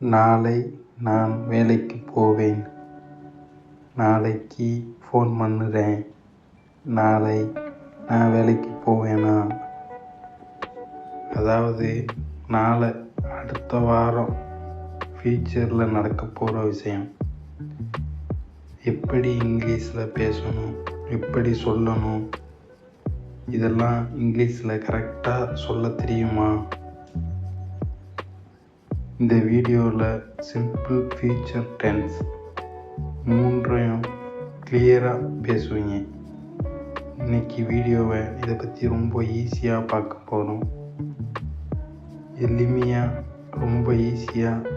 நாளை நான் வேலைக்கு போவேன். நாளைக்கு ஃபோன் பண்ணுறேன். நாளை நான் வேலைக்கு போவேனா? அதாவது நாளை அடுத்த வாரம் ஃப்யூச்சரில் நடக்க போகிற விஷயம். எப்படி இங்கிலீஷில் பேசணும்? எப்படி சொல்லணும்? இதெல்லாம் இங்கிலீஷில் கரெக்டாக சொல்ல தெரியுமா? இந்த வீடியோவில் சிம்பிள் ஃபியூச்சர் டென்ஸ் மூன்றையும் கிளியராக பேசுவீங்க. இன்னைக்கு வீடியோவை இதை பற்றி ரொம்ப ஈஸியாக பார்க்க போகிறோம் எளிமையாக ரொம்ப ஈஸியாக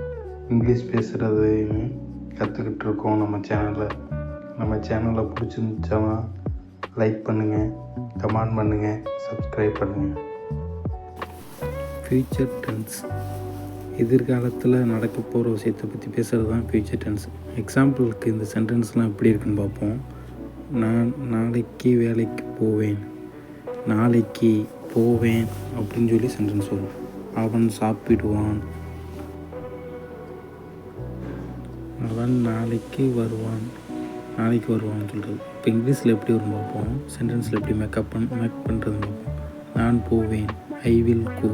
இங்கிலீஷ் பேசுகிறதையும் கற்றுக்கிட்டு இருக்கோம் நம்ம சேனலில் நம்ம சேனலை பிடிச்சிருந்துச்சா லைக் பண்ணுங்கள் கமெண்ட் பண்ணுங்கள் சப்ஸ்கிரைப் பண்ணுங்கள் ஃப்யூச்சர் டென்ஸ் எதிர்காலத்தில் நடக்க போகிற விஷயத்தை பற்றி பேசுகிறது தான் ஃப்யூச்சர் டென்ஸ் எக்ஸாம்பிளுக்கு இந்த சென்டென்ஸ்லாம் எப்படி இருக்குன்னு பார்ப்போம். நான் நாளைக்கு வேலைக்கு போவேன். நாளைக்கு போவேன் அப்படின்னு சொல்லி சென்டென்ஸ் வரும். அவன் சாப்பிடுவான். அவன் நாளைக்கு வருவான். நாளைக்கு வருவான்னு சொல்கிறது இப்போ இங்கிலீஷில் எப்படி வரும் பார்ப்போம். சென்டென்ஸில் எப்படி மேக்கப் பண் மேக் பண்ணுறது பார்ப்போம். நான் போவேன். ஐ வில் கோ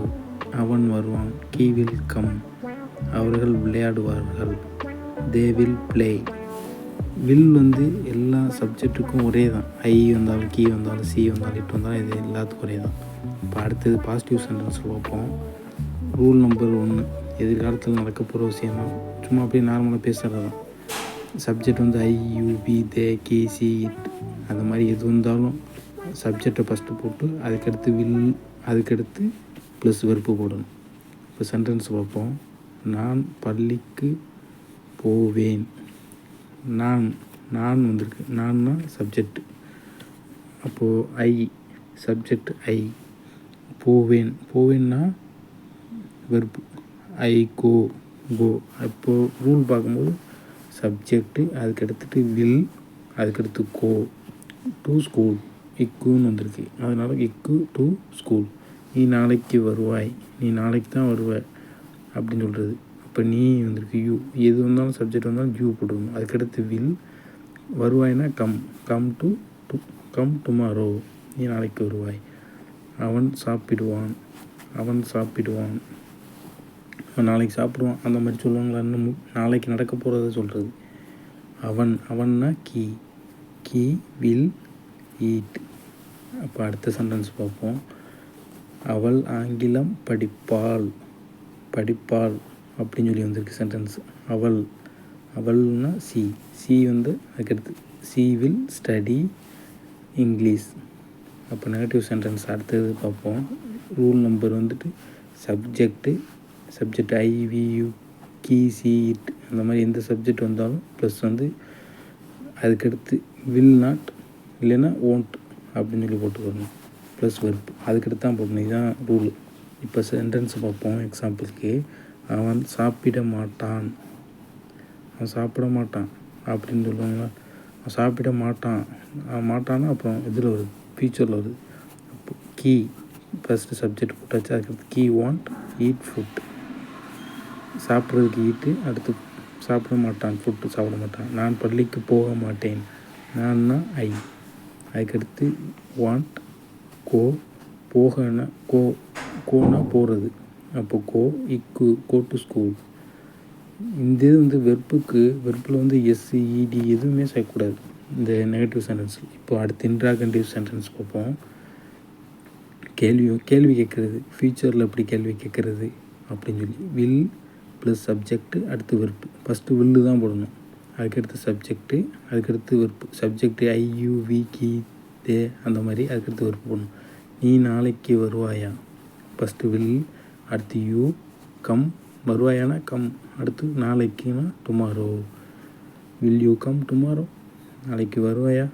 அவன் வருவான். He will come. அவர்கள் விளையாடுவார்கள். தே வில் ப்ளே வில் வந்து எல்லா சப்ஜெக்ட்டுக்கும் ஒரே தான் ஐ வந்தாலும் கீ வந்தாலும் சி வந்தாலும் இட் வந்தாலும் இது எல்லாத்துக்கும் ஒரே தான் இப்போ அடுத்தது பாசிட்டிவ் சென்டென்ஸ் பார்ப்போம். ரூல் நம்பர் ஒன்று எதிர்காலத்தில் நடக்க போகிற விஷயம் தான் சும்மா அப்படியே நார்மலாக பேசுகிறது தான் சப்ஜெக்ட் வந்து I you we they he she it அந்த மாதிரி எது வந்தாலும் சப்ஜெக்டை ஃபஸ்ட்டு போட்டு அதுக்கடுத்து வில் அதுக்கடுத்து ப்ளஸ் வெறுப்பு போடணும். இப்போ சென்டென்ஸ் பார்ப்போம். நான் பள்ளிக்கு போவேன். நான் நான் வந்திருக்கு. நான்னா சப்ஜெக்ட் அப்போது ஐ சப்ஜெக்ட் ஐ போவேன். போவேன்னா வெறுப்பு. ஐ கோ கோ அப்போது ரூல் பார்க்கும்போது சப்ஜெக்ட்டு அதுக்கு எடுத்துட்டு வில் அதுக்கடுத்து கோ டு ஸ்கூல் இக்குன்னு வந்திருக்கு. அதனால் இக்கு டு ஸ்கூல் நீ நாளைக்கு வருவாய் நீ நாளைக்கு தான் வருவ அப்படின்னு சொல்கிறது அப்போ நீ வந்திருக்கு யூ எது வந்தாலும் சப்ஜெக்ட் வந்தாலும் யூ போட்டுருணும் அதுக்கடுத்து will வருவாய்னா come come to to come tomorrow நீ நாளைக்கு வருவாய். அவன் சாப்பிடுவான். அவன் சாப்பிடுவான். அவன் நாளைக்கு சாப்பிடுவான். அந்த மாதிரி சொல்லுவாங்களா? இன்னும் நாளைக்கு நடக்க போகிறத சொல்கிறது அவன் அவன்னா கீ கீ வில் ஈட் அப்போ அடுத்த சென்டென்ஸ் பார்ப்போம். அவள் ஆங்கிலம் படிப்பாள். படிப்பாள் அப்படின்னு சொல்லி வந்திருக்கு சென்டென்ஸ் அவள் அவள்னா சி சி வந்து அதுக்கடுத்து சி வில் ஸ்டடி இங்கிலீஷ் அப்போ நெகட்டிவ் சென்டென்ஸ் அடுத்தது பார்ப்போம். ரூல் நம்பர் வந்துட்டு subject subject I we you he she it அந்த மாதிரி எந்த சப்ஜெக்ட் வந்தாலும் ப்ளஸ் வந்து அதுக்கடுத்து வில் நாட் இல்லைன்னா ஓன்ட் அப்படின்னு சொல்லி போட்டுக்கணும் ப்ளஸ் வெர்ப் அதுக்கடுத்து தான் போடணும். இதுதான் ரூல் இப்போ சென்டென்ஸ் பார்ப்போம். எக்ஸாம்பிளுக்கு அவன் சாப்பிட மாட்டான். அவன் சாப்பிட மாட்டான் அப்படின்னு சொல்லுவாங்க அவன் சாப்பிட மாட்டான். அவன் மாட்டான்னா அப்புறம் இதில் வருது? ஃபியூச்சரில் வருது. அப்போ கீ ஃபஸ்ட்டு சப்ஜெக்ட் போட்டாச்சு. அதுக்கடுத்து கீ வாண்ட் ஈட் ஃபுட் சாப்பிட்றதுக்கு ஈட்டு அடுத்து சாப்பிட மாட்டான். ஃபுட்டு சாப்பிட மாட்டான். நான் பள்ளிக்கு போக மாட்டேன். நான்னா ஐ அதுக்கடுத்து வாண்ட் கோ போகனா கோ கோனா போகிறது அப்போ கோ இக்கு கோ டு ஸ்கூல். இந்த இது வந்து வெறுப்புக்கு வெறுப்பில் வந்து எஸ்சி இடி e, எதுவுமே செய்யக்கூடாது இந்த நெகட்டிவ் சென்டென்ஸ் இப்போ அடுத்து இன்ட்ராகண்டிவ் சென்டென்ஸ் பார்ப்போம். கேள்வி கேள்வி கேட்குறது. ஃப்யூச்சரில் எப்படி கேள்வி கேட்குறது அப்படின்னு சொல்லி. வில் ப்ளஸ் சப்ஜெக்ட்டு அடுத்து வெறுப்பு ஃபஸ்ட்டு வில்லு தான் போடணும். அதுக்கடுத்து சப்ஜெக்ட்டு அதுக்கடுத்து வெறுப்பு சப்ஜெக்ட்டு ஐயூவி கி தே அந்த மாதிரி அதுக்கடுத்து வெறுப்பு போடணும். நீ நாளைக்கு வருவாயா? ஃபஸ்ட்டு வில் அடுத்து யூ கம் வருவாயானா கம் அடுத்து நாளைக்குனா tomorrow will you come tomorrow நாளைக்கு வருவாயா?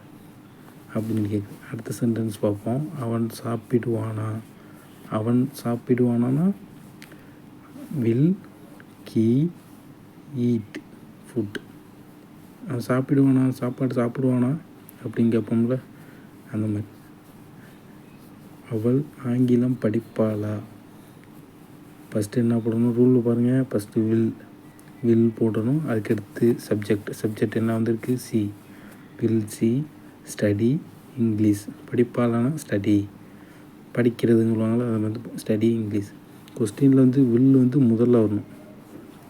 அப்படின்னு கேட்கு அடுத்த சென்டென்ஸ் பார்ப்போம். அவன் சாப்பிடுவானா? அவன் சாப்பிடுவானானா? வில் கீ ஈட் ஃபுட் அவன் சாப்பிடுவானா? சாப்பாடு சாப்பிடுவானா? அப்படின்னு கேட்போம்ல அந்த மாதிரி. அவள் ஆங்கிலம் படிப்பாளா? ஃபஸ்ட்டு என்ன போடணும்? ரூலில் பாருங்கள் ஃபஸ்ட்டு வில் வில் போடணும். அதுக்கடுத்து சப்ஜெக்ட் சப்ஜெக்ட் என்ன வந்திருக்கு? She will she study English படிப்பாளானா? Study படிக்கிறதுன்னு சொல்லுவாங்களா அது வந்து ஸ்டடி இங்கிலீஷ் கொஸ்டினில் வந்து வில் வந்து முதல்ல வரணும்.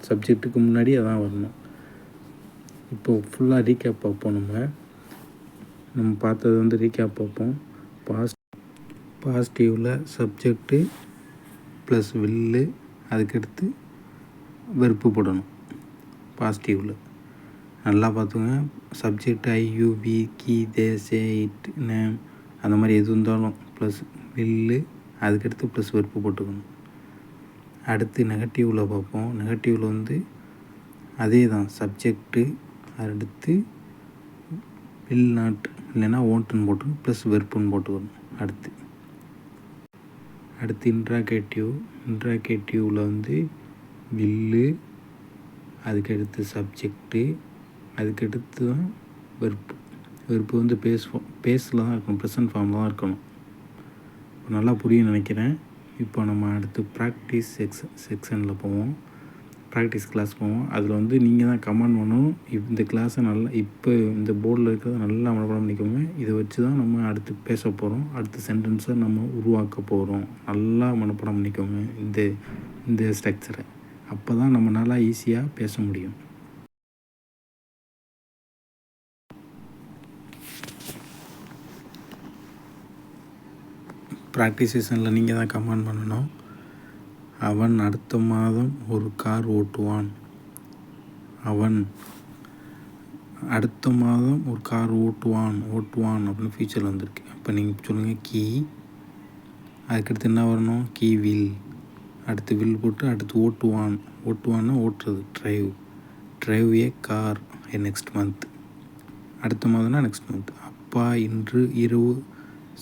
சப்ஜெக்ட்டுக்கு முன்னாடி அதான் வரணும். இப்போது ஃபுல்லாக ரீகேப் பார்ப்போம் நம்ம. நம்ம பார்த்தது வந்து ரீகேப் பார்ப்போம். பாஸ்ட் பாசிட்டிவில் சப்ஜெக்ட்டு ப்ளஸ் வில்லு அதுக்கடுத்து வெறுப்பு போடணும். பாசிட்டிவில் நல்லா பார்த்துங்க subject I you we Ki they say it name அந்த மாதிரி எது இருந்தாலும் ப்ளஸ் வில்லு அதுக்கடுத்து ப்ளஸ் வெறுப்பு போட்டுக்கணும். அடுத்து நெகட்டிவில் பார்ப்போம். நெகட்டிவில் வந்து அதே தான் சப்ஜெக்ட்டு அடுத்து வில் நாட் இல்லைன்னா ஓன்ட்டுன்னு போட்டுக்கணும். ப்ளஸ் வெறுப்புன்னு போட்டுக்கணும். அடுத்து. அடுத்து இன்ட்ராகேட்டிவ். இன்ட்ராகேட்டிவில் வந்து வில்லு அதுக்கடுத்து சப்ஜெக்ட்டு அதுக்கடுத்து தான் வெறுப்பு. வெறுப்பு வந்து பேசுவோம். பேஸில் தான் இருக்கணும். ப்ரெசன்ட் ஃபார்மில் தான் இருக்கணும். நல்லா புரியும் நினைக்கிறேன். இப்போ நம்ம அடுத்து ப்ராக்டிஸ் செக்ஷன் செக்ஷனில் போவோம். ப்ராக்டிஸ் கிளாஸ் போவோம். அதில் வந்து நீங்கள் தான் கமெண்ட் பண்ணணும். இந்த கிளாஸை நல்லா இப்போ இந்த போர்டில் இருக்கிறத நல்லா மனப்பாடம் பண்ணிக்கோங்க. இதை வச்சு தான் நம்ம அடுத்து பேச போகிறோம் அடுத்த சென்டென்ஸை நம்ம உருவாக்க போகிறோம் நல்லா மனப்பாடம் பண்ணிக்கோங்க இந்த இந்த ஸ்ட்ரக்சரை அப்போ தான் நம்ம நல்லா ஈஸியாக பேச முடியும். ப்ராக்டிஸ் செஷனில் நீங்கள் தான் கமெண்ட் பண்ணணும். அவன் அடுத்த மாதம் ஒரு கார் ஓட்டுவான். அவன் அடுத்த மாதம் ஒரு கார் ஓட்டுவான் ஓட்டுவான் அப்படின்னு ஃபியூச்சர் வந்திருக்கு. இப்போ நீங்கள் சொல்லுங்கள் கீ அதுக்கடுத்து என்ன வரணும்? Key will. அடுத்து வில் போட்டு அடுத்து ஓட்டுவான். ஓட்டுவான்னா ஓட்டுறது drive drive a car a next month அடுத்த மாதம்னா நெக்ஸ்ட் மந்த் அப்பா இன்று இரவு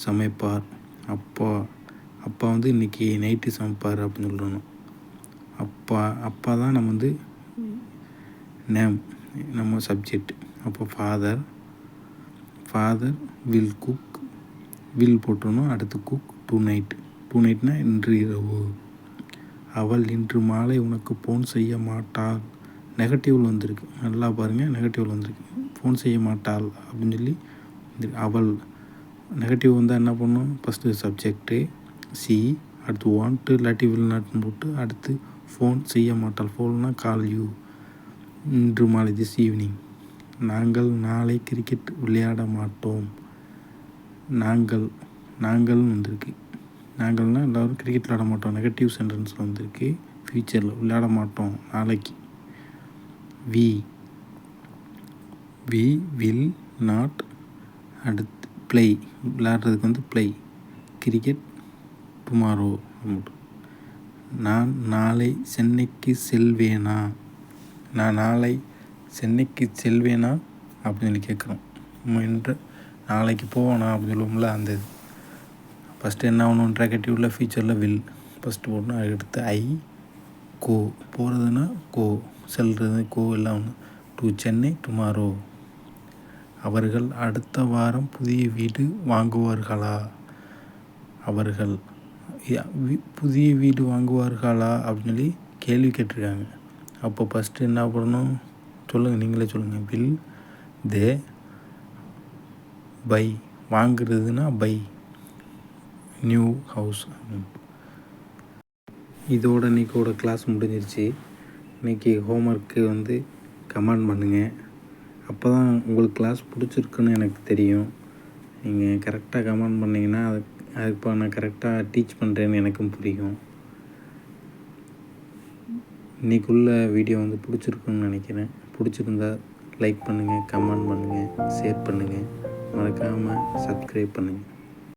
சமைப்பார். அப்பா அப்பா வந்து இன்றைக்கி நைட்டு சமைப்பார் அப்படின்னு சொல்லணும். அப்பா அப்பா தான் நம்ம வந்து நேம் நம்ம சப்ஜெக்ட் அப்போ father father will cook will போட்டணும் அடுத்து குக் டூ நைட் டூ நைட்னா இன்று இரவு. அவள் இன்று மாலை உனக்கு ஃபோன் செய்ய மாட்டாள். நெகட்டிவில் வந்திருக்கு. நல்லா பாருங்கள் நெகட்டிவில் வந்திருக்கு. ஃபோன் செய்ய மாட்டாள் அப்படின்னு சொல்லி அவள் நெகட்டிவ் வந்தால் என்ன பண்ணும்? ஃபஸ்ட்டு சப்ஜெக்ட்டு சி அடுத்து வாண்ட்டு இல்லாட்டி வில் நாட்னு போட்டு அடுத்து ஃபோன் செய்ய மாட்டால் ஃபோன்னா கால் யூ இன்று மாலை திஸ் ஈவினிங் நாங்கள் நாளை கிரிக்கெட் விளையாட மாட்டோம். நாங்கள் நாங்கள் வந்திருக்கு. நாங்கள்னால் எல்லோரும் கிரிக்கெட் விளையாட மாட்டோம். நெகட்டிவ் சென்டென்ஸில் வந்திருக்கு. ஃப்யூச்சரில் விளையாட மாட்டோம். நாளைக்கு. வி வி வில் நாட் அடுத்து ப்ளே விளையாடுறதுக்கு வந்து ப்ளே கிரிக்கெட் டுமாரோ நான் நாளை சென்னைக்கு செல்வேனா? நான் நாளை சென்னைக்கு செல்வேனா? அப்படின்னு சொல்லி கேட்குறோம். என்று நாளைக்கு போவேனா அப்படின்னு சொல்லுவோம்ல அந்த இது. ஃபஸ்ட்டு என்ன ஆகணும்? உள்ள ஃபியூச்சரில் வில் ஃபஸ்ட்டு போடணும். அடுத்து ஐ கோ. போகிறதுனா கோ. செல்றது கோ எல்லாம் ஒன்று டு சென்னை டுமாரோ அவர்கள் அடுத்த வாரம் புதிய வீடு வாங்குவார்களா? அவர்கள் புதிய வீடு வாங்குவார்களா அப்படின்னு சொல்லி கேள்வி கேட்டிருக்காங்க. அப்போ ஃபஸ்ட்டு என்ன பண்ணணும்? சொல்லுங்கள் நீங்களே சொல்லுங்கள் வில் தே பை வாங்குறதுனா பை நியூ ஹவுஸ் இதோட இன்றைக்கோட கிளாஸ் முடிஞ்சிருச்சு. இன்றைக்கி ஹோம்ஒர்க்கு வந்து கமெண்ட் பண்ணுங்கள் அப்போ தான் உங்களுக்கு கிளாஸ் பிடிச்சிருக்குன்னு எனக்கு தெரியும். நீங்கள் கரெக்டாக கமெண்ட் பண்ணிங்கன்னா அது இப்போ நான் கரெக்டாக டீச் பண்ணுறேன்னு எனக்கும் புரியும். இன்றைக்குள்ள வீடியோ வந்து பிடிச்சிருக்குன்னு நினைக்கிறேன். பிடிச்சிருந்தா லைக் பண்ணுங்கள் கமெண்ட் பண்ணுங்கள் ஷேர் பண்ணுங்கள் மறக்காமல் சப்ஸ்கிரைப் பண்ணுங்கள்